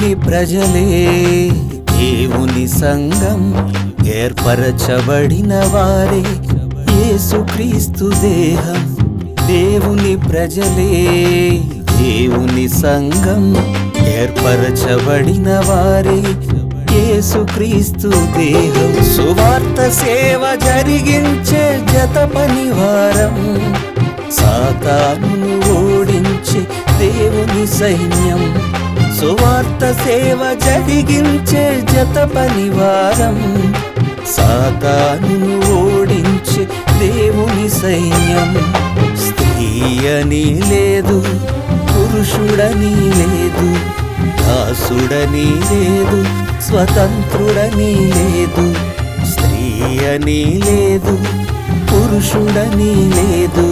దేవుని ప్రజలే దేవుని సంఘం ఏర్పరచబడిన వారే. యేసుక్రీస్తు దేహం దేవుని ప్రజలే దేవుని సంఘం ఏర్పరచబడిన వారే. యేసుక్రీస్తు దేహం సువార్త సేవ జరిగించే జత పనివారం. సాతాను ఓడించే దేవుని సైన్యం సేవ జరిగించే జత పనివారం. సాతాను ఓడించే దేవుని సైన్యం. స్త్రీ అని లేదు పురుషుడని లేదు దాసుడని లేదు స్వతంత్రుడని లేదు. స్త్రీ అని లేదు పురుషుడని లేదు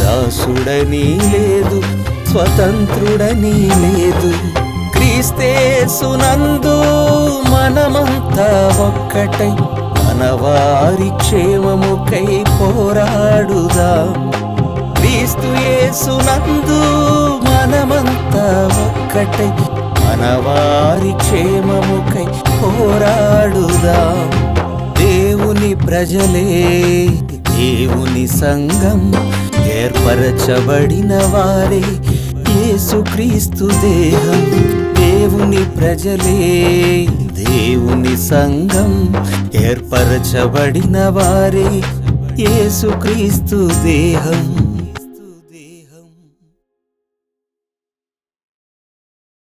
దాసుడని లేదు స్వతంత్రుడని లేదు. క్రీస్తేసునందు మనమంతా ఒక్కటై మనవారి క్షేమముకై పోరాడుదా. క్రీస్తుయేసునందు మనమంతా ఒక్కటై మనవారి క్షేమముకై పోరాడుదా. దేవుని ప్రజలే దేవుని సంఘం ఏర్పరచబడిన వారే. యేసుక్రీస్తు దేహం దేవుని ప్రజలే దేవుని సంఘం ఏర్పరచబడిన వారే. యేసుక్రీస్తు దేహం.